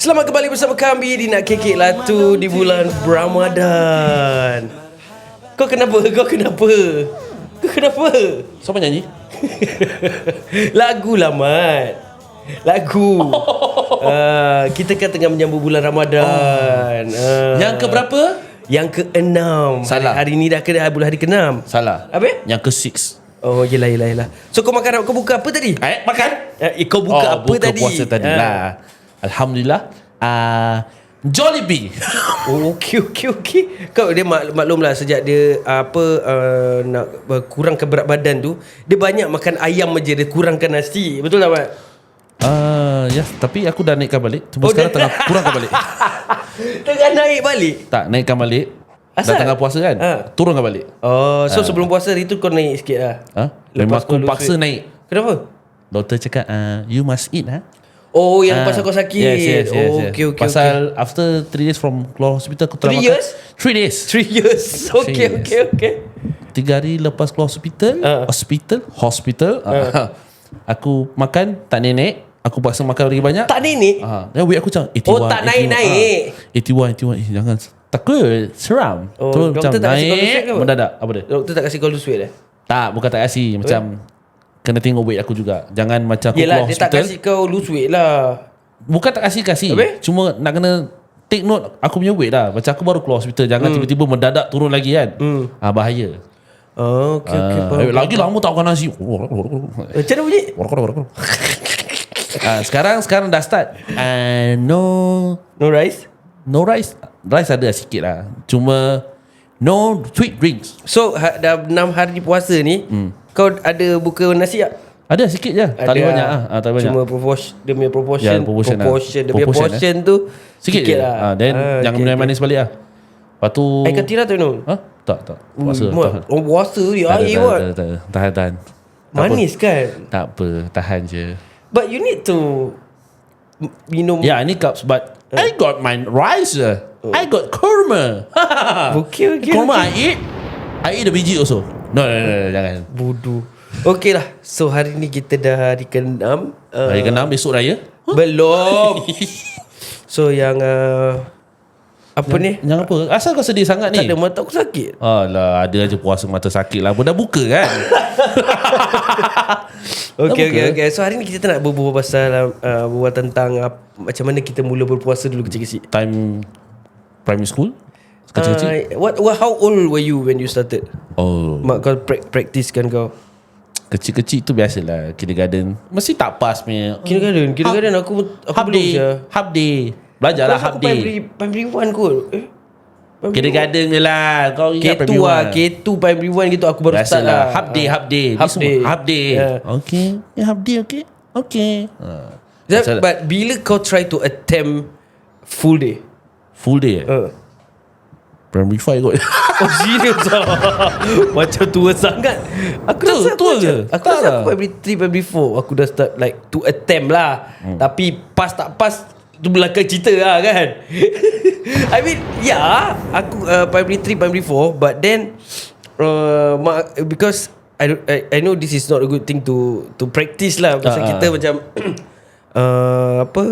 Selamat kembali bersama kami di Nak Kekek Latu di bulan Ramadan. Kau kenapa? Kau kenapa? Kau kenapa? Siapa nyanyi? Lagu lah Mat Lagu uh, Kita kan tengah menyambut bulan Ramadan uh, Yang ke berapa? Yang ke enam Salah. Hari, hari ni dah ke bulan hari ke enam Salah. Apa? Yang ke six. Oh yelah yelah yelah So kau makan kau buka apa tadi? Eh, makan? Eh, kau buka apa buka tadi? puasa tadi Ah. lah. Alhamdulillah. Uh, Jollibee. Oh, okey okey okey. Kau dia mak, maklum lah sejak dia uh, apa uh, nak uh, kurangkan berat badan tu, dia banyak makan ayam aja dia kurangkan nasi. Betul tak, Mat? Uh, ya, tapi aku dah naikkan balik. Cuma Oh, sekarang tengah kurangkan balik. Tengah naik balik. tak, naikkan balik. Asal? Dah tengah puasa kan? Ha. Turunkan balik. Oh, so sebelum puasa hari tu kau naik sikit lah. Ha? Lepas Memang aku paksa naik. Kenapa? Doktor cakap, uh, you must eat ha? Oh, yang Ah, pasal kau sakit. Yes, yes, yes, oh, yes. okey okey. Pasal after 3 days from keluar hospital aku telah Three makan. years? 3 days. Three years. Okey Yes. okey okey. Tiga hari lepas keluar hospital Ah. Hospital Hospital uh. Aku makan Tak nenek Aku paksa makan lagi banyak Tak nenek. Ah, Dan weight aku macam 81 Oh, tak naik-naik. ah, 81 81 eh, Jangan Takut Seram Oh, Terus macam naik? Mendadak Apa dia Doktor tak kasi kau lose weight eh? Tak bukan tak kasi Macam Kena tengok weight aku juga Jangan macam aku Yelah, keluar dia tak hospital kasi kau lose weight lah. Bukan tak kasi kasi Habis? Cuma nak kena Take note Aku punya weight lah Macam aku baru keluar hospital Jangan tiba-tiba mendadak turun lagi kan ah, Bahaya Oh, okey. Ah, faham. Lagi lama tak makan nasi Macam mana bunyi? Ah, sekarang sekarang dah start. Uh, no No rice? no rice. Rice ada sikit lah. Cuma no sweet drinks. So ha, dah 6 hari puasa ni hmm. Kau ada buka nasi tak? Ada sikit je. Tak boleh banyak ah. Ah, tak boleh Cuma banyak. proportion Dia punya proportion Ya, proportion lah. Proportion Dia punya Proportion, portion tu Sikit, je. lah Ah, then jangan okay, minum air manis balik lah. Lepas tu Air katira tu minum? Ha? Tak, tak. Puasa. Ui, Mat, tahan. Orang puasa ni Tak ada, Air tak ada, tak ada. Tahan, tahan. Tak. Manis kan Tak apa, tahan je. But you need to Minum Ya, ini cups but I got my rice. uh. I got kurma. Okay okay, kurma okay. I eat. I eat the biji also. No, no, no, no, jangan. Bodoh Okay lah So hari ni kita dah hari ke-6 uh, Hari ke-6 besok raya. Belum So yang uh, Apa ni Yang apa? Asal kau sedih sangat Tak ni? ada mata aku sakit Alah, ada aja puasa mata sakit lah. Dah buka kan? Okay, okay, okay. So hari ni kita nak berbual pasal uh, berbual tentang uh, macam mana kita mula berpuasa dulu kecil-kecil. Time primary school? Kecil-kecil? Uh, what, what, how old were you when you started? Oh, Mak kau pra- practice kan kau? kecil-kecil tu biasalah. Kindergarten. Mesti tak pas punya. Kindergarten, kindergarten aku aku half belum day. je. Half day. Belajar lah half primary, day. primary one kot. Eh? Primary Kindergarten je lah. Kau ingat K2 primary lah, one. K2 primary one gitu aku baru start Biasalah. lah. Half day, half day. Ni Half day. Half day. Yeah. Okay. Yeah, half day, okay. Okay. Uh, That, Biasalah. but bila kau try to attempt full day? Full day. eh? Uh. Primary 5 kot. Oh serius lah Macam tua sangat Aku Tu, rasa aku tua macam, ke? Aku Tak rasa lah. aku primary 3, primary 4 Aku dah start like To attempt lah hmm. Tapi pas tak pas Tu belakang cerita lah kan I mean yeah, Aku uh, primary 3, primary 4 But then uh, Because I, I I know this is not a good thing to to practice lah Pasal Ah, ah. kita macam uh, Apa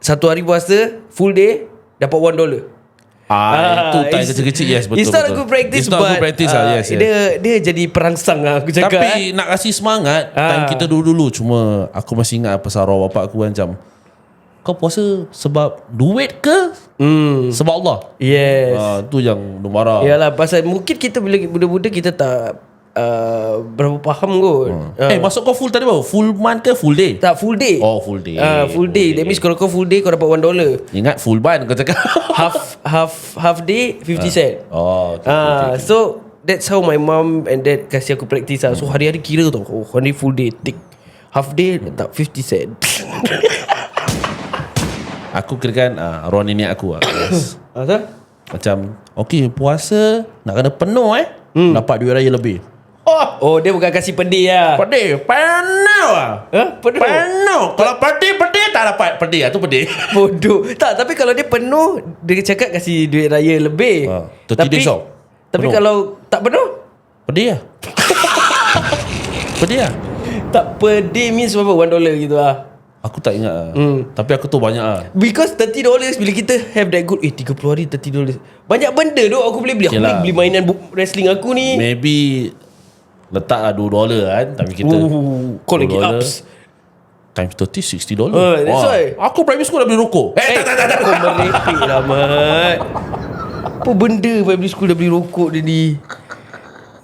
Satu hari puasa Full day Dapat one dollar Ah, itu time it's- kecil-kecil yes betul It's not betul. a good practice It's not but a good practice lah uh, yes, yes. Dia dia jadi perangsang lah aku cakap eh. Tapi nak kasih semangat Ah. Time kita dulu-dulu Cuma aku masih ingat Pasal arwah bapak aku kan macam Kau puasa sebab duit ke? Hmm. Sebab Allah Yes. ah, Tu yang dia marah Yalah pasal mungkin kita bila budak-budak kita tak uh, berapa faham kot. Uh, Eh masuk kau full tadi bau Full month ke full day? tak full day. Oh full day Ah, full day. That means kalau kau full day kau dapat one dollar. Ingat full month kau cakap half half half day 50 cent. Oh okay, Ah, okay, okay. so that's how my mom and dad kasih aku practice lah. So hari-hari kira tau. Oh, hari full day tick. Half day tak 50 cent. Aku kira kan uh, Arwah nenek aku lah yes. Macam Okay puasa Nak kena penuh eh hmm. Dapat duit raya lebih Oh Oh, dia bukan kasih pedih lah. Pedih Penuh lah Huh? Penuh? Penuh Kalau pedih Pedih tak dapat Pedih lah tu pedih Bodoh. Tak, tapi kalau dia penuh, dia cakap kasih duit raya lebih. 30 tapi, off. Tapi Penuh. kalau tak penuh, Pedih lah Pedih lah tak per day means berapa? One dollar gitu lah. Aku tak ingat lah hmm. Tapi aku tahu banyak lah Because 30 dollars Bila kita have that good Eh 30 hari 30 dollars Banyak benda tu Aku boleh beli Aku Yelah. boleh beli mainan bu- wrestling aku ni Maybe Letak lah 2 dolar kan Tapi kita Ooh, Kau lagi $2 ups Times 30 60 dolar Uh, that's why. Aku primary school dah beli rokok Eh tak tak tak, tak. Kau merepek lah Mat Apa benda Primary school dah beli rokok dia ni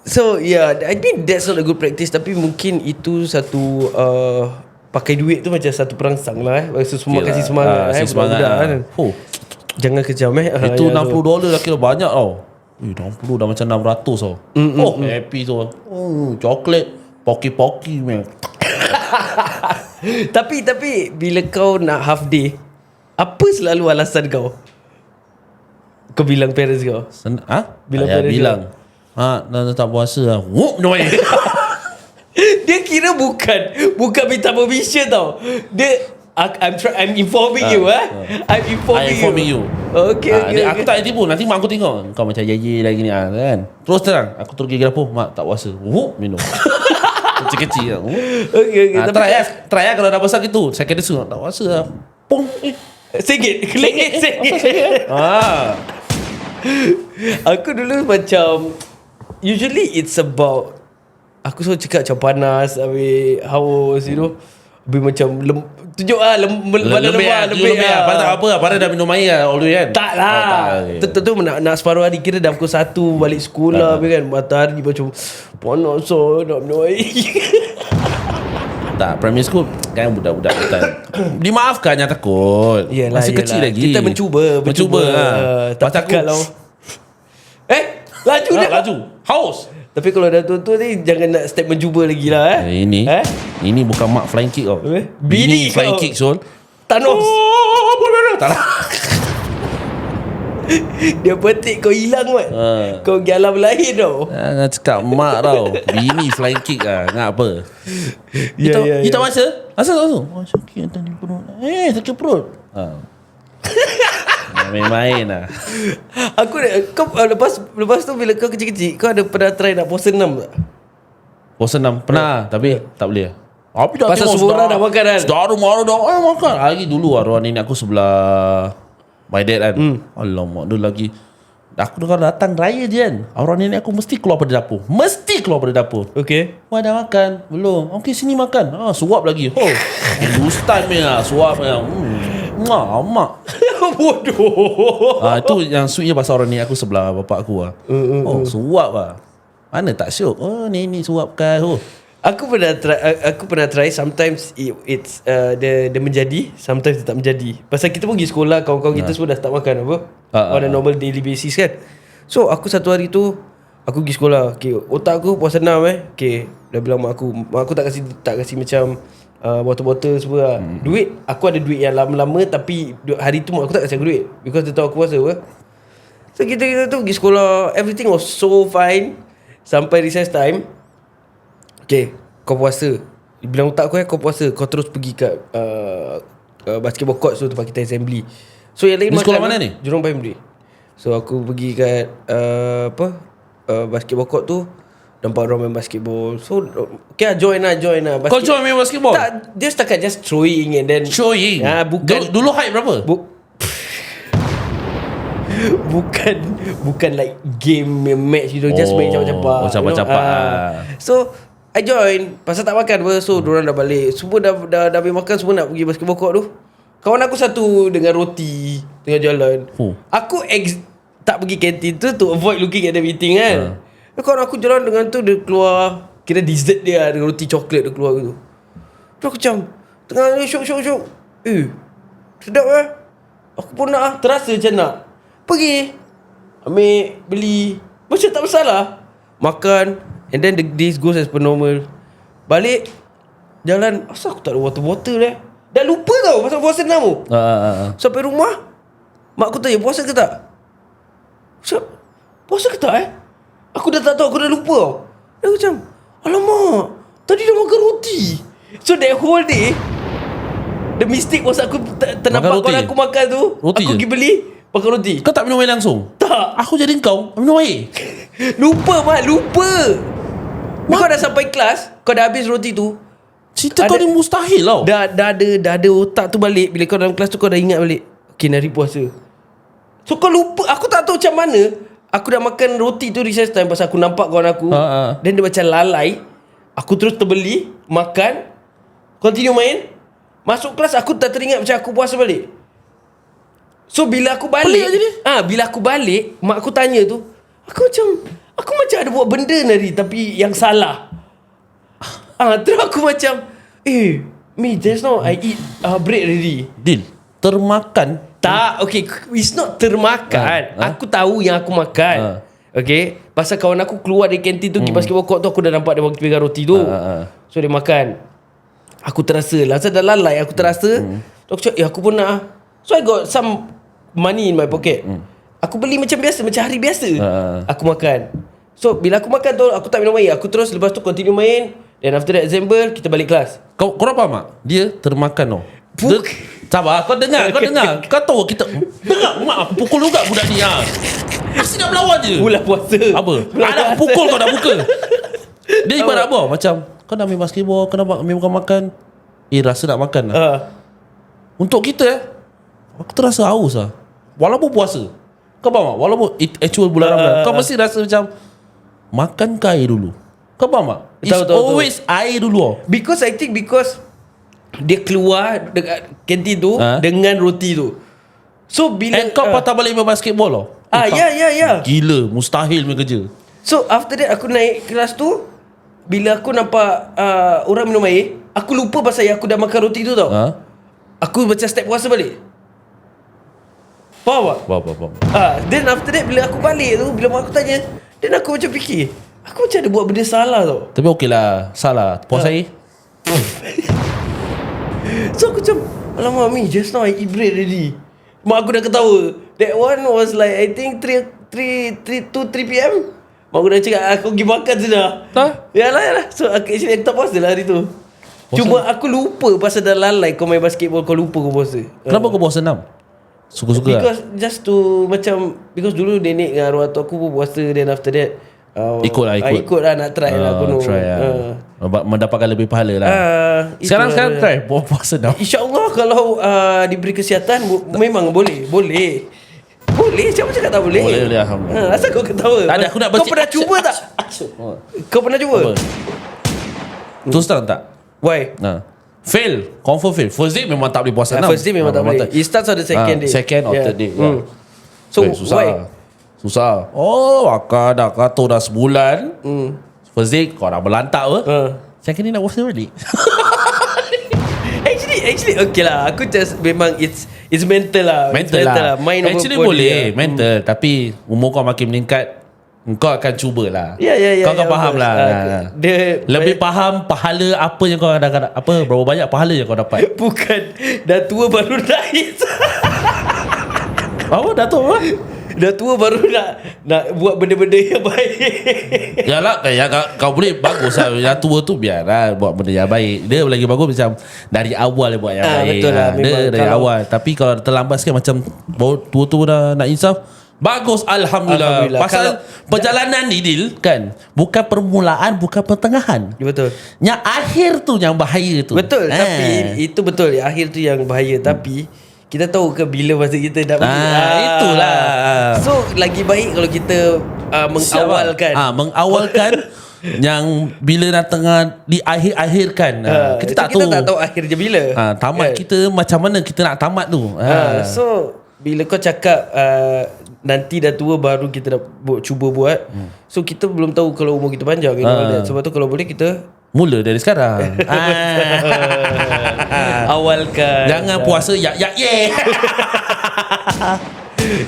So yeah I mean that's not a good practice Tapi mungkin itu satu uh, Pakai duit tu macam satu perangsang lah eh So semua Okay kasih lah. semangat Ah, eh kasih semangat budak-budak lah. kan. Oh, Jangan kejam eh Ah, Itu ya, 60 so. dolar dah kira banyak tau Eh 60 dah macam 600 tau. Oh happy tu. Oh coklat. Poki-poki man. Tapi tapi Bila kau nak half day Apa selalu alasan kau? Kau bilang parents kau? Sen- Ha? Bilang Ayah parents bilang. Ha, dah, tak puasa lah. Wup, no. Dia kira bukan Bukan minta permission tau. Dia I'm try, I'm informing Ah, you eh. I'm I informing, informing you. Okay, Ah, okay, okay. Aku tak tipu. Nanti mak aku tengok. Kau macam ye lagi ni ah, kan? Terus terang. Aku terus gigi dapur Mak tak puasa. Wup, minum. Kecil-kecil. Okay, okay. Tapi try lah Try lah kalau dah besar gitu. Secondary school Tak puasa lah Pung. Singgit Kelengit singgit ah. Aku dulu macam Usually it's about Aku selalu cakap macam panas Habis haus You know Habis macam lem, Tunjuk lah lem, Lembik Badan lah lemah Lembik lah. Padahal tak apa lah Padahal dah minum air lah All the way kan? Tak lah. Oh, tak, okay. Tentu tu nak, nak separuh hari Kira dah pukul 1 Balik sekolah uh. kan? Matahari macam Panas so Nak minum air. Tak primary school Kan budak-budak kita Dimaafkan yang takut. Yelah, Masih yelah. kecil lagi. Kita mencuba Mencuba, Mencuba, ha. uh, Tapi aku kalau Eh Laju ha, dah Laju. Haus Tapi kalau dah tua-tua ni Jangan nak step mencuba lagi lah eh. Eh, Ini. Eh? Ini bukan mak flying kick tau Eh? Bini Bini flying kau. kick Sol. Thanos. Oh boleh boleh Tak lah Dia petik kau hilang mat. Ha. Kau pergi alam lain tau. Jangan cakap mak tau. Bini flying kick lah Nak apa? Ya, You tak, ya, you ya. tak rasa Rasa tak rasa Oh sakit tadi perut. Eh sakit perut. Ha. Main-main lah. Aku Kau uh, lepas Lepas tu bila kau kecil-kecil Kau ada pernah try nak puasa enam tak? Puasa enam Pernah Tapi tak boleh. Tapi dah Pasal semua orang dah makan kan? Saudara mara dah Eh makan. Lagi dulu arwah nenek aku sebelah My dad kan? Hmm. Alamak dia lagi. Aku kalau datang raya je kan? Arwah nenek aku mesti keluar pada dapur. Mesti keluar pada dapur. Okay Wah dah makan? Belum. Okey sini makan. Ah, Suap lagi. Oh Hindustan punya lah Suap punya hmm. Mwah, Amak Bodoh. Ah, Itu yang sweetnya pasal orang ni Aku sebelah bapak aku lah Mm, Oh suap lah Mana tak syuk? Oh ni ni suapkan Oh. Aku pernah try uh, Aku pernah try Sometimes it, It's uh, dia, dia menjadi Sometimes dia tak menjadi. Pasal kita pun pergi sekolah Kawan-kawan kita semua dah start makan apa? Ah, On a normal daily basis kan? So aku satu hari tu Aku pergi sekolah. Okay, Otak aku puasa enam eh. Okay, Dah bilang mak aku Mak aku tak kasi Tak kasi macam uh, Botol-botol semua lah. hmm. Duit Aku ada duit yang lama-lama Tapi hari tu aku tak kasi aku duit. Because dia tahu aku puasa apa. So kita, kita tu pergi sekolah. Everything was so fine. Sampai recess time. Okay Kau puasa. Bilang otak aku eh Kau puasa. Kau terus pergi kat uh, uh, Basketball court So tempat kita assembly. So yang lain Ni sekolah mana ni? Jurong Primary. So aku pergi kat uh, Apa uh, Basketball court tu Nampak orang main basketball So Okay lah join lah join lah Kau join main basketball? Tak Dia setakat just throwing And then Showing Ah, bukan- Dulu, dulu height berapa? Bu- bukan bukan like game match you know just Oh, main capak-capak oh, capak-capak you know, ah. so I join pasal tak makan apa so hmm. dah balik semua dah dah dah habis makan semua nak pergi basketball court tu kawan aku satu dengan roti tengah jalan Oh. aku ex tak pergi kantin tu to avoid looking at the meeting kan uh. Kawan aku jalan dengan tu dia keluar kira dessert dia ada roti coklat dia keluar gitu. Tu aku macam Tengah ni syuk syuk syuk Eh Sedap eh. Aku pun nak ah Terasa macam nak. Pergi Ambil Beli. Macam tak bersalah. Makan And then the days goes as per normal. Balik Jalan Asal aku tak ada water bottle eh? Dah lupa tau Pasal puasa enam tu Ah, ah, ah. Sampai rumah Mak aku tanya puasa ke tak? Macam Puasa ke tak eh tak tahu Aku dah lupa tau. Dia macam Alamak Tadi dah makan roti. So that whole day The mistake was aku ter- Ternampak kawan aku makan tu. Roti Aku je? pergi beli Makan roti. Kau tak minum air langsung? Tak. Aku jadi kau Minum air. Lupa mak Lupa. Kau dah sampai kelas Kau dah habis roti tu. Cerita Ada- kau ni mustahil tau. Dah, dah ada dah ada otak tu balik. Bila kau dalam kelas tu kau dah ingat balik. Okay hari puasa So kau lupa Aku tak tahu macam mana Aku dah makan roti tu recess time Pasal aku nampak kawan aku. Ha, ha. Then dia macam lalai. Aku terus terbeli Makan Continue main. Masuk kelas aku tak teringat Macam aku puasa balik. So bila aku balik ah Bila aku balik Mak aku tanya tu Aku macam Aku macam ada buat benda nari Tapi yang salah. Ah, terus aku macam Eh Me just now I eat uh, bread already. Dil Termakan. Tak Okay It's not termakan. Ha, ha. Aku tahu yang aku makan. Ha. Okay Pasal kawan aku keluar dari kantin tu Pergi basketball court tu Aku dah nampak dia bagi pegang roti tu. Ha, ha, ha. So dia makan. Aku terasa lah Pasal dah lalai Aku terasa. Tu aku cakap Eh aku pun nak ah." So I got some Money in my pocket. Aku beli macam biasa Macam hari biasa. Ha, ha. Aku makan. So bila aku makan tu Aku tak minum air. Aku terus lepas tu continue main. Then after that December Kita balik kelas. Kau korang faham tak? Dia termakan tau. Puk. Dia- Sabar kau dengar Kau dengar Kau tahu kita Dengar mak aku pukul juga budak ni ha. Asyik nak melawan je Bulan puasa Apa? Bulan Anak puasa. pukul kau dah buka Dia ibarat apa? Macam Kau nak main basketball Kau nak main makan-makan Eh rasa nak makan lah Ah. Untuk kita eh Aku terasa haus lah Walaupun puasa Kau faham tak? Walaupun it actual bulan Ramadan Kau mesti rasa macam Makan ke air dulu Kau faham tak? It's Tahu, tahu, tahu. always air dulu tau Because I think because dia keluar dekat kantin tu Ha? dengan roti tu. So bila And kau patah balik main basketball tau Ah ya ya ya. Gila Mustahil main kerja So after that aku naik kelas tu bila aku nampak uh, orang minum air, aku lupa pasal yang aku dah makan roti tu tau. Ha? Aku macam step puasa balik. Faham tak? Faham, faham. Ah, then after that bila aku balik tu, bila mak aku tanya, then aku macam fikir, aku macam ada buat benda salah tau. Tapi okey lah Salah Puas Ha. air So aku macam Alamak Mi Just now I eat bread already. Mak aku dah ketawa. That one was like I think 3 3 3 2 3 PM Mak aku dah cakap Aku pergi makan sudah Tak? Yalah yalah So aku, actually aku tak puasa lah hari tu. Cuma aku lupa Pasal dah lalai Kau main basketball Kau lupa kau puasa. Kenapa kau puasa enam? Suka-suka lah. Because just to Macam Because dulu nenek dengan arwah tu aku pun puasa Then after that uh, Ikut lah, ah, ikut. Ikut lah nak try lah Ah, kuno Try lah. Ah. Nampak- Mendapatkan lebih pahala lah. Ah, Sekarang sekarang try? Buat puasa enam InsyaAllah kalau uh, diberi kesihatan bu- Memang boleh. Boleh. Boleh? Siapa cakap tak boleh? Boleh, boleh, Alhamdulillah. ha, Asal kau ketawa? Tak ada aku nak Kau pernah cuba tak? Kau pernah cuba? Apa? Terus terang tak? Why? Nah. Fail. Confirm fail. First day memang tak boleh puasa Ah, enam. First day memang tak boleh. It starts on the second day. Second or Yeah. third day. Hmm. yeah. So susah why Susah. Oh Akak dah kata dah sebulan. Hmm. First day kau dah berlantak apa? Uh. Second day nak puasa balik. Actually Actually okay lah. Aku just Memang it's It's mental lah. It's Mental, lah. Mind over Actually boleh lah. Mental. Tapi Umur kau makin meningkat Kau akan cubalah Ya ya ya Kau akan ya, faham lah. Course. Ah, Dia Lebih faham Pahala apa yang kau dah Apa Berapa banyak pahala yang kau dapat. Bukan. Dah tua baru naik. Apa? Dah tahu apa Dah tua baru nak Nak buat benda-benda yang baik. Yalah ya, kau, kau boleh bagus lah. Yang tua tu biarlah Buat benda yang baik. Dia lagi bagus macam Dari awal dia buat yang Ah, baik betul lah, Ah, Dia memang dari kalau- awal. Tapi kalau terlambat sikit Macam baru tua-tua dah nak insaf Bagus Alhamdulillah, Alhamdulillah. Pasal Kalau- perjalanan ni Dil Kan Bukan permulaan Bukan pertengahan. Betul. Yang akhir tu yang bahaya tu. Betul Ah. Tapi Itu betul. Akhir tu yang bahaya. Tapi Kita tahu ke Bila masa kita nak pergi Ah, itulah. So lagi baik Kalau kita uh, Mengawalkan ah, Mengawalkan Yang bila nak tengah Diakhir-akhirkan ah, Ah, Kita tak kita tahu tak tahu akhirnya bila Ah, tamat Kan? kita macam mana kita nak tamat tu. Ah, Ah. so bila kau cakap uh, nanti dah tua baru kita dah bu- cuba buat. Hmm. So kita belum tahu kalau umur kita panjang that. Sebab tu kalau boleh kita Mula dari sekarang. ah. awalkan. Jangan puasa ya ya ye.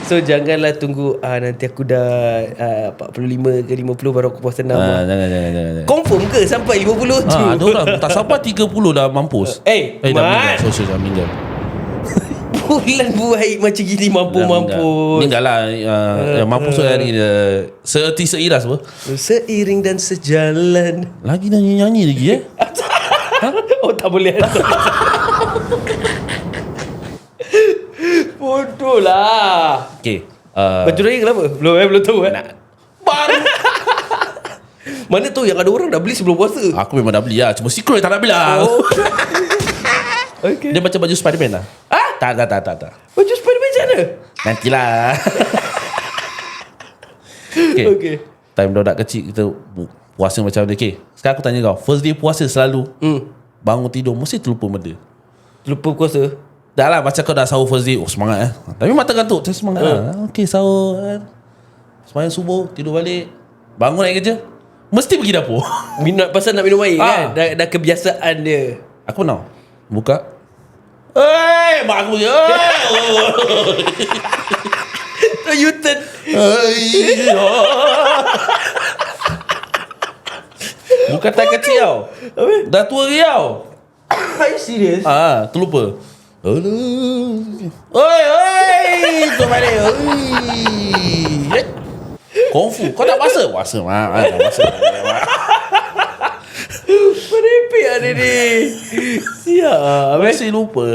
So janganlah tunggu uh, nanti aku dah uh, 45 ke 50 baru aku puasa enam. ah, jangan jangan jangan. jangan. Confirm ke sampai 50 tu? Ah, ada orang tak sampai 30 dah mampus. Eh, eh dah Mat. meninggal. Sosial dah meninggal. Bulan baik macam gini mampu-mampu. Meninggal lah. Uh, yang mampus tu hari dia. Seerti seiras apa? Seiring dan sejalan. Lagi nyanyi-nyanyi lagi eh. Oh tak boleh Bodoh lah Okay. Uh, Baju raya kenapa? Belum eh belum tahu eh baru Mana tu yang ada orang dah beli sebelum puasa Aku memang dah beli lah Cuma secret tak nak bilang Oh Okay Dia macam baju Spiderman lah Ah? Tak tak tak tak, tak. Baju Spiderman macam mana? Nantilah. Okay. Okay. Time dah kecil Kita puasa macam mana Okay. Sekarang aku tanya kau First day puasa selalu? Hmm. Bangun tidur Mesti terlupa benda. Lupa puasa? Dah lah macam kau dah sahur first day Oh semangat eh. Tapi mata kantuk Macam semangat Hmm. lah Okay sahur kan Semayang subuh Tidur balik. Bangun naik kerja. Mesti pergi dapur. Minat pasal nak minum air Ah. kan? Dah, dah kebiasaan dia. Aku tahu Buka Hei Mak aku je U-turn Hei Bukan tak kecil tau? Dah tua tau Are you serious? Ah, terlupa. Aduh. Oi, oi, tu balik. Oi. Kungfu. Kau tak puasa? Puasa, mak. Ah, tak puasa. Ada ni Siap? Masih lupa.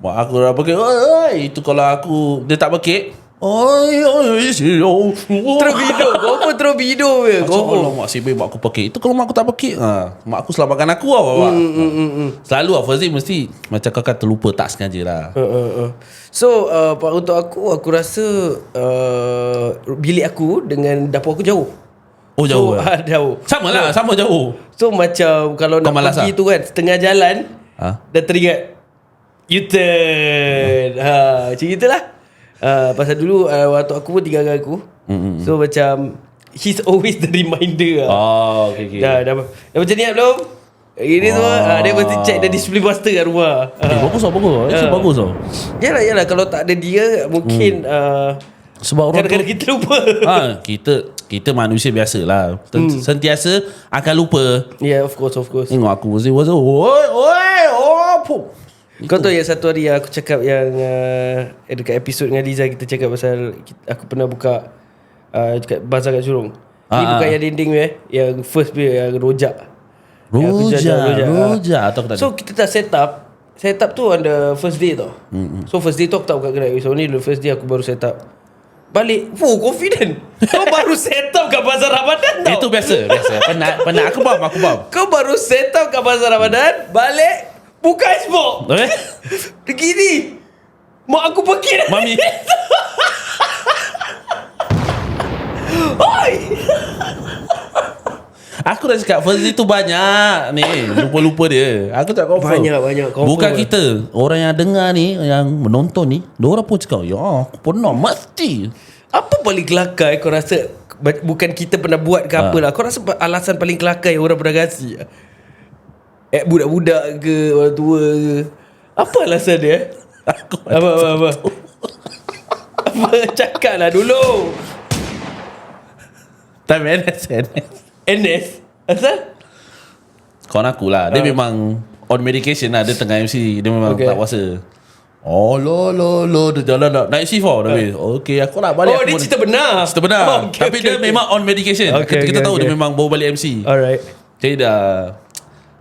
Mak aku dah pakai. Oi, oi. Itu kalau aku dia tak pakai. Oi, oi, si. Terus hidup Kau pun hidup je Kau Kau kalau mak sibuk mak aku pakai Itu kalau mak aku tak pakai ha, Mak aku selamatkan aku lah bapak. Selalu lah First day mesti Macam kau kan terlupa Tak sengaja lah Uh, uh, uh. So uh, untuk aku Aku rasa uh, Bilik aku Dengan dapur aku jauh Oh jauh so, lah ah, Jauh Sama lah Sama jauh So macam Kalau Kau nak pergi lah? tu kan Setengah jalan Ha? Dah teringat U-turn ha, Macam itulah uh, Pasal dulu uh, Waktu aku pun tinggalkan aku mm-hmm. So macam He's always the reminder lah. Oh okay, okay. Dah, dah, dah macam ni lah belum? Ini tu ah, Dia mesti check Dia display master kat rumah Eh, ah. bagus tau bagus Actually Ah. bagus tau Yalah yalah Kalau tak ada dia Mungkin uh, Sebab orang Kadang-kadang tu kita lupa. Ha, Kita Kita manusia biasa lah Hmm. Sentiasa Akan lupa. Yeah of course of course. Tengok aku mesti Oi Oi Oi Oh pum. Kau tahu yang satu hari Aku cakap yang uh, Dekat episod dengan Liza Kita cakap pasal Aku pernah buka uh, Dekat bazar kat Jurong. Ni Ah, bukan ah. yang dinding eh Yang first punya Yang rojak. Yang aku Roja jajan, rojak, ah. Roja Atau aku tak So kita tak set up. Set up tu on the first day tau. Mm-hmm. So first day tu aku tak buka kedai. So ni the first day aku baru set up Balik. Fuh confident. Kau baru set up kat bazar Ramadan tau. Itu biasa Biasa. Penat Penat aku faham Aku faham. Kau baru set up kat bazar Ramadan Balik Buka Xbox. Eh? Begini Mak aku pergi. Dah Mami Oi Aku dah cakap First day tu banyak. Ni Lupa-lupa dia. Aku tak confirm. Banyak, banyak, confirm Bukan lah. kita. Orang yang dengar ni Yang menonton ni Diorang pun cakap Ya aku pernah Mesti. Apa paling kelakar eh, kau rasa Bukan kita pernah buat ke apa lah. Kau rasa alasan paling kelakar Yang orang pernah kasih Eh budak-budak ke Orang tua ke? Apa alasan dia? Aku Apa apa apa? Apa cakap lah dulu? Time NS NS NS Asal Kawan aku lah. Dia memang On medication lah. Dia tengah MC Dia memang Okay. tak puasa. Oh lo lo lo. Dia jalan nak Naik shift tau Nabi Okay aku nak balik. Oh aku dia cerita benar. Cerita benar. Oh, okay, Tapi okay, dia okay. memang on medication. Okay, Kita, kita okay, tahu okay. dia memang bawa balik MC Alright. Jadi dah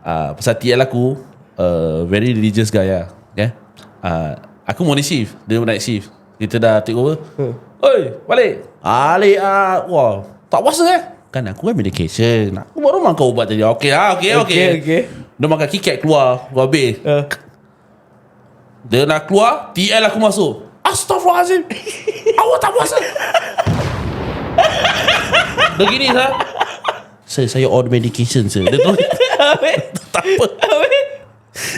uh, Pasal TL aku uh, Very religious guy lah. Yeah? uh, Aku morning shift. Dia night shift. Kita dah take over. Hmm. Oi balik. Balik. Ah, Wah. Tak puasa eh Kan aku kan medication. Aku baru makan ubat tadi. Okay lah okay okay, Okay, okay. Dia makan KitKat keluar Keluar habis. Uh, Dia nak keluar TL aku masuk. Astaghfirullahaladzim. Awak tak puasa? Dia gini sah. Saya saya on medication sir. Dia terus Tak apa.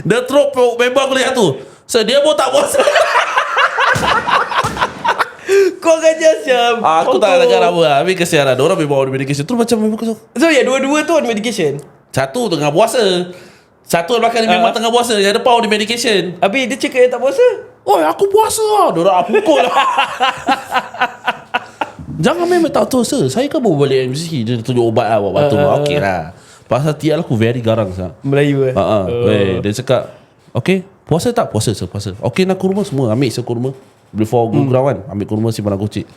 Dia terus member aku lihat tu. So dia pun tak puasa Kau kerja siap Ah, Aku tak nak cakap apa lah. Habis kesian lah. Diorang memang on medication. Terus macam member aku So ya dua-dua tu on medication. Satu tengah puasa. Satu belakang ni memang Ah. tengah puasa. Yang depan on medication. Habis dia cakap yang tak puasa? Oh aku puasa lah. Diorang pukul lah. Jangan memang tak tahu sir Saya kan bawa balik MC Dia tunjuk ubat lah Buat batu Ah, ah, Okey lah. Pasal TL aku very garang sah. Melayu eh? Ah. Uh. Dia cakap Okay Puasa tak? Puasa sir puasa. Okay nak kurma semua Ambil sir kurma Before go hmm. ground kan Ambil kurma simpan aku cik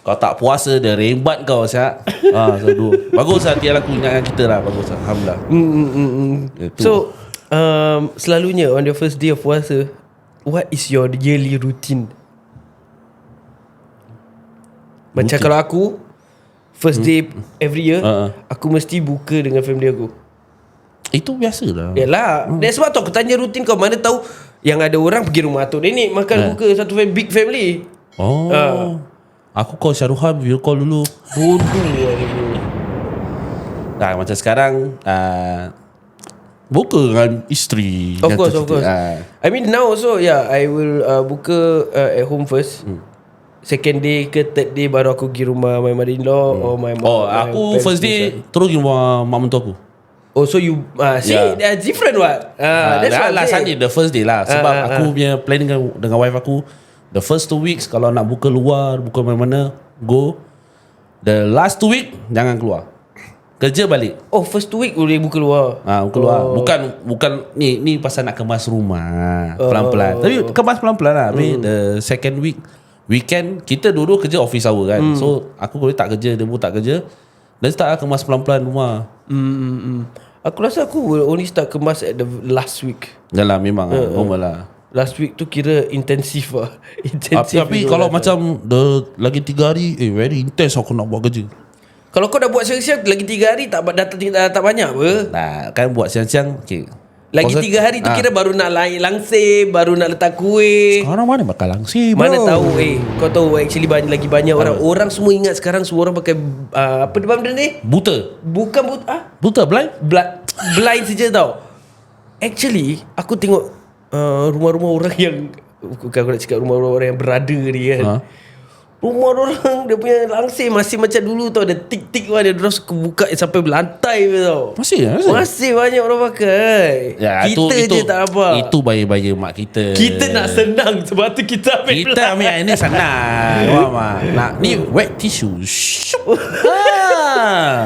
Kau tak puasa Dia rembat kau syak ha, so, dua. Bagus lah TL aku ingatkan kita lah Bagus lah Alhamdulillah mm, mm, mm, mm. Itu. So um, Selalunya on the first day of puasa What is your yearly routine? Macam Routine. kalau aku First day every year Uh-uh. Aku mesti buka dengan family aku Itu biasa lah Yalah hmm. That's sebab tu aku tanya rutin kau Mana tahu Yang ada orang pergi rumah tu Nenek makan Eh. buka Satu fam- big family. Oh. Ah. Aku call Syaruhan Video call dulu. Bodoh Nah, macam sekarang uh, Buka dengan isteri Of course of course. Ah. I mean now also Yeah I will uh, buka uh, At home first. Hmm. Second day ke third day Baru aku pergi rumah My mother-in-law Or my mom Oh my aku first day Terus pergi rumah Mak mentua aku Oh so you uh, See Yeah. different what uh, Ah, That's what I'm last. Sunday The first day lah Sebab Ah, ah, aku punya plan dengan, dengan wife aku The first two weeks Kalau nak buka luar Buka mana-mana Go The last two week Jangan keluar Kerja balik Oh first two week boleh buka luar Ah, keluar. Oh. Bukan bukan ni ni pasal nak kemas rumah Oh. pelan-pelan. Tapi kemas pelan-pelan lah. Hmm. the second week weekend kita dulu kerja office hour kan. Hmm. So aku boleh tak kerja, dia pun tak kerja. Dan start lah kemas pelan-pelan rumah. hmm, hmm, hmm. Aku rasa aku will only start kemas At the last week Dah lah memang lah, normal lah. Last week tu kira intensif lah Tapi, Intensif tapi tu kalau rasa. macam the lagi tiga hari eh very intense aku nak buat kerja. Kalau kau dah buat siang-siang Lagi tiga hari tak, dah, tak, tak banyak apa Nah, kan buat siang-siang okay. Lagi Kau- tiga hari tu Ah. kira baru nak lain langsir Baru nak letak kuih Sekarang mana bakal langsir bro? Mana tahu eh Kau tahu actually banyak, lagi banyak orang Orang semua ingat sekarang Semua orang pakai uh, Apa dia benda ni Buta. Bukan but, ah, Buta blind? blind, blind saja tau Actually Aku tengok uh, Rumah-rumah orang yang Bukan aku nak cakap Rumah-rumah orang yang berada ni kan Ha? Rumah orang Dia punya langsir Masih macam dulu tau Ada tik-tik Dia suka buka Sampai berlantai tau Masih masih. Masih banyak orang pakai Ya, Kita itu, je itu, tak apa Itu bayi-bayi mak kita. Kita nak senang Sebab tu kita ambil Kita ambil ini senang. Faham tak? Nak ni wet tissue. Ha.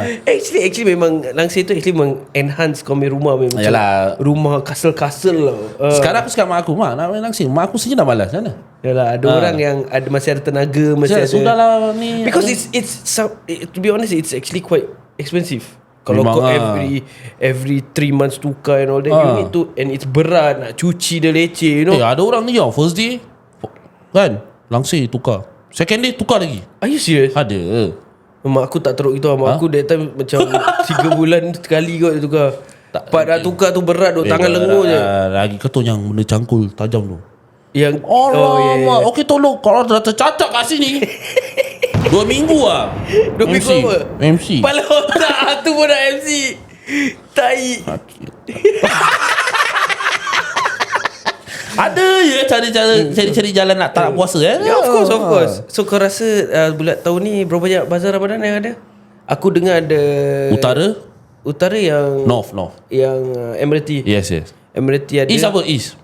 Actually actually memang Langsir tu actually memang Enhance kau punya rumah memang Yalah. Rumah kasel-kasel lah uh, Sekarang aku cakap mak aku, mak nak main langsir. Mak aku saja dah malas. Mana? Yalah ada Ah. orang yang ada Masih ada tenaga Masih Saya, ada sudahlah ni. Because it's it's some, it, To be honest It's actually quite expensive Kalau Memang kau ah. every Every 3 months tukar and all that You Ah. need to And it's berat Nak cuci dia leceh You know Eh, ada orang ni tau. First day. Kan? Langsir tukar. Second day tukar lagi. Are you serious? Ada. Mak aku tak teruk gitu Mak aku that time Macam 3 bulan sekali kot dia tukar Tak- Part nak tukar tu berat tu Tangan Eh, lengur je ah, Lagi kau tu yang benda cangkul tajam tu. Yang Oh, oh, yeah, yeah. Okey tolong. Kalau dah tercatat kat sini. Dua minggu lah. Dua minggu apa? MC Kepala otak. Tu pun nak MC Tai. Ada je cara-cara Cari-cari jalan nak tak nak puasa eh? Ya of course of course. So kau rasa uh, Bulan tahun ni Berapa banyak bazar Ramadan yang ada? Aku dengar ada Utara? Utara yang North North. Yang uh, Emirati. Yes yes. Emirati ada East apa? East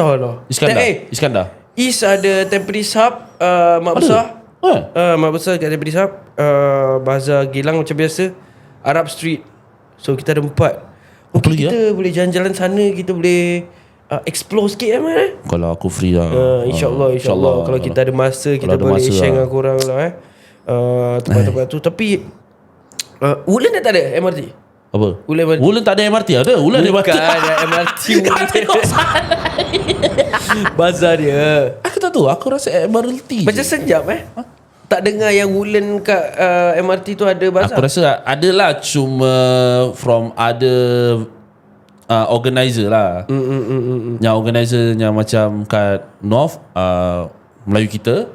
Tahu lah Iskandar? Eh Iskandar? East ada Tampines Hub uh, Mak Besar. Eh. Uh, Mak Besar kat Tampines Hub uh, Bazar Gilang macam biasa. Arab Street. So kita ada empat. Mungkin lagi, kita boleh jalan-jalan sana Kita boleh uh, Explore sikit eh, man, eh? Kalau aku free lah. Uh, InsyaAllah InsyaAllah. Kalau kita ada masa Kita ada boleh masa share lah. dengan korang lah eh. Uh, Tempat-tempat tu. Tapi uh, Woodland dah tak ada MRT Apa? Woodland MRT Wulan tak ada MRT ada? Wulan ada MRT Bukan ada MRT. Bazar dia. Aku tak tahu Aku rasa MRT Macam je. sejap eh? Tak dengar yang Woodland kat uh, MRT tu ada bazar? Aku rasa ada lah Cuma From other uh, Organizer lah. Mm, mm, mm, mm, mm. Yang organizer Yang macam kat North uh, Melayu kita.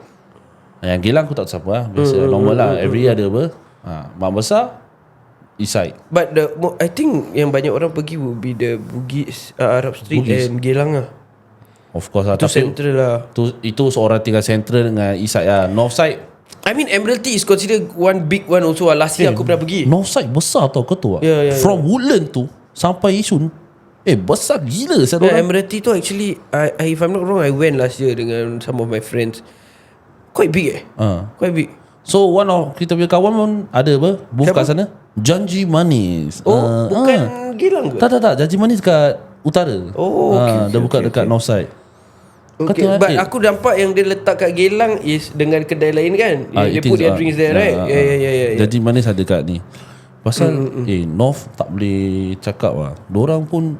Yang Gilang aku tak tahu siapa lah. Biasa normal lah. Every year ada apa. Ha, Mak besar East side But the I think yang banyak orang pergi Will be the Bugis uh, Arab Street Bugis. and Geylang lah. Of course lah Tu Tapi central lah. tu, Itu seorang tinggal central Dengan east side lah. North side? I mean Admiralty is considered One big one also. Lah Last year aku pernah pergi. North side besar tau kau tahu tak Ya, ya, From Woodland tu Sampai Yishun. Eh besar gila saya Yeah, Admiralty tu actually I, I, If I'm not wrong I went last year Dengan some of my friends. Quite big eh. Ha. Quite big. So one of Kita punya kawan pun Ada apa? Booth kat sana Janji manis Oh Ah, bukan ah. Gilang ke Tak tak tak Janji manis kat Utara Oh, okay, Ah, Dia okay, buka okay, dekat okay. north side Okay, Kata, but eh. aku nampak yang dia letak kat Geylang is dengan kedai lain kan. Ah, They it put is, their ah, drinks there, ah, right? Yeah, ah. yeah, yeah, yeah. yeah. Janji manis ada kat ni Pasal Mm, Eh North tak boleh Cakap lah Diorang pun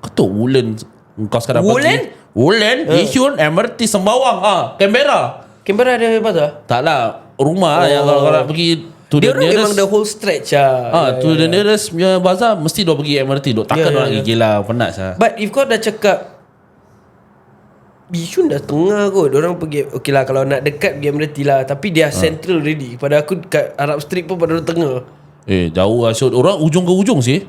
Ketuk Woodland Kau sekarang Woodland? pagi Woodland Ah. Yishun MRT Sembawang ah, Canberra Canberra ada bazar? Tak lah Rumah oh. yang kalau, kalau nak pergi To Dia the orang memang nearest- the whole stretch lah Ah, Ya, to ya, the ya. nearest punya bazar mesti dia pergi MRT duk. Takkan Ya, ya, orang ya. gila penat sah. But if kau dah cakap Yishun dah tengah kot Orang pergi Okay lah kalau nak dekat Pergi MRT lah Tapi dia central already Pada aku kat Arab Street pun pada orang tengah Eh, jauh lah. Orang ujung ke ujung sih.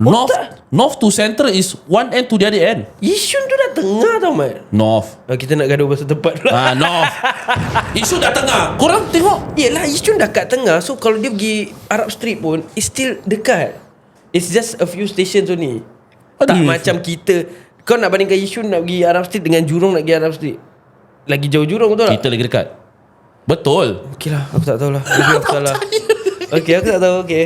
North North to center is one end to the other end. Yishun tu dah tengah tau Mat North. oh, Kita nak gaduh pasal tempat pula Ah, North. Isu dah tengah. Korang tengok. Yelah Yishun dah kat tengah So kalau dia pergi Arab Street pun It's still dekat It's just a few stations only do Tak macam kita Kau nak bandingkan Yishun Nak pergi Arab Street Dengan Jurong nak pergi Arab Street Lagi jauh Jurong betul tak? Kita lagi dekat. Betul. Okey lah Aku tak tahu lah Mungkin aku salah Okay aku tak tahu Okay.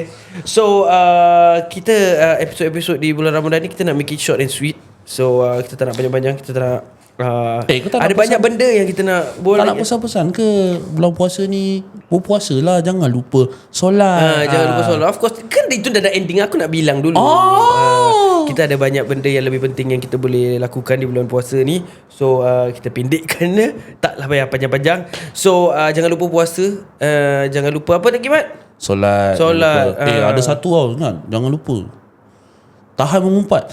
So uh, Kita uh, Episod-episod di bulan Ramadan ni Kita nak make it short and sweet. So uh, kita tak nak panjang-panjang Kita tak nak uh, Eh, kau tak nak Ada banyak benda yang kita nak Buat Tak nak pesan-pesan ke? Bulan puasa ni Berpuasa lah Jangan lupa Solat. Ah, jangan lupa solat. Of course Kan itu dah ada ending Aku nak bilang dulu. Oh. Ah, Kita ada banyak benda Yang lebih penting Yang kita boleh lakukan Di bulan puasa ni. So uh, kita pendekkan Taklah payah panjang-panjang. So uh, jangan lupa puasa. Uh, Jangan lupa Apa lagi Mat? Solat Solat, jangan lupa. Eh ah. ada satu tau Ingat Jangan lupa Tahan mengumpat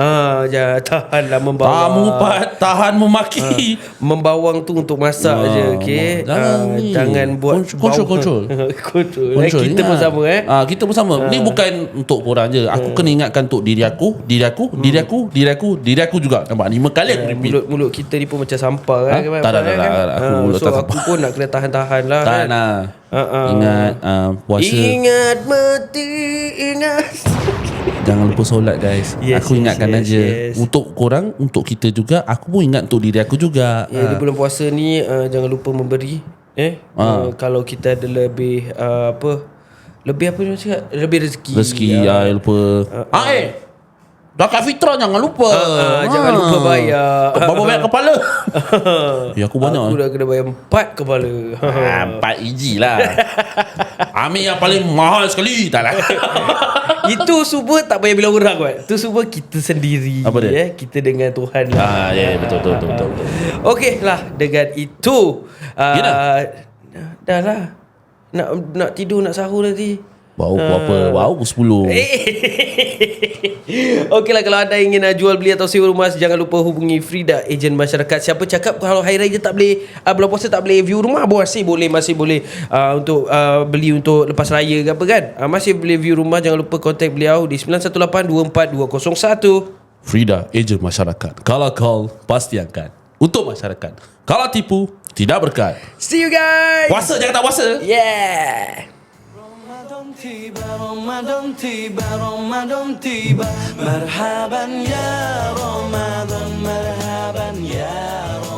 Ah, ja, tahanlah membawa. Tahan mengumpat Tahan memaki Membawang tu untuk masak Ah, je, okey. jangan Ah, jangan buat Control, control, control. Eh, Control, kita pun sama eh. Ah, kita pun sama. Ni bukan untuk korang je. Aku kena ingatkan untuk diri aku, diri aku, diri aku, diri aku, diri aku juga. Nampak? Lima kali aku Eh, repeat. Mulut mulut kita ni pun macam sampah Ha? kan. kan, Tak, tak, kan, tak, kan? tak, tak. Aku Ah, mulut so tak aku sampah. pun nak kena tahan-tahan lah. Tak kan. nak. Ah, ah. Ingat ah, puasa. Ingat mati ingat. Jangan lupa solat guys. Yes, aku yes, ingatkan yes, aja. yes. Untuk korang, untuk kita juga. Aku pun ingat untuk diri aku juga. Ya, di Ah. bulan puasa ni uh, jangan lupa memberi eh. Ah. Uh, kalau kita ada lebih uh, apa? Lebih apa dia cakap? Lebih rezeki. Rezeki Ah. ah, lupa. Ah, eh. Zakat fitrah jangan lupa. Ah, ah, jangan lupa bayar. Berapa banyak kepala? ya aku banyak. Aku dah kena bayar empat kepala. Ah, Empat iji lah Ambil yang paling mahal sekali Tak lah Itu semua tak payah bilang orang kot. Itu semua kita sendiri. Apa dia? Eh? Kita dengan Tuhan lah. Ah, ya, ya, betul, betul, betul, betul. Okey lah dengan itu. Uh, Ya dah? dah lah. Nak nak tidur nak sahur nanti. Bau apa Bau pukul 10 Okeylah kalau anda ingin uh, jual beli atau sewa rumah jangan lupa hubungi Frida ejen masyarakat. Siapa cakap kalau hari raya tak boleh uh, bulan puasa tak boleh view rumah masih boleh masih boleh uh, untuk uh, beli untuk lepas raya ke apa kan. Uh, masih boleh view rumah jangan lupa kontak beliau di 91824201. Frida Ejen masyarakat Kalau call Pasti angkat Untuk masyarakat Kalau tipu Tidak berkat See you guys. Puasa jangan tak puasa Yeah. مرحبا رمضان تيبا رمضان تيبا مرحبا يا رمضان مرحبا يا رمضان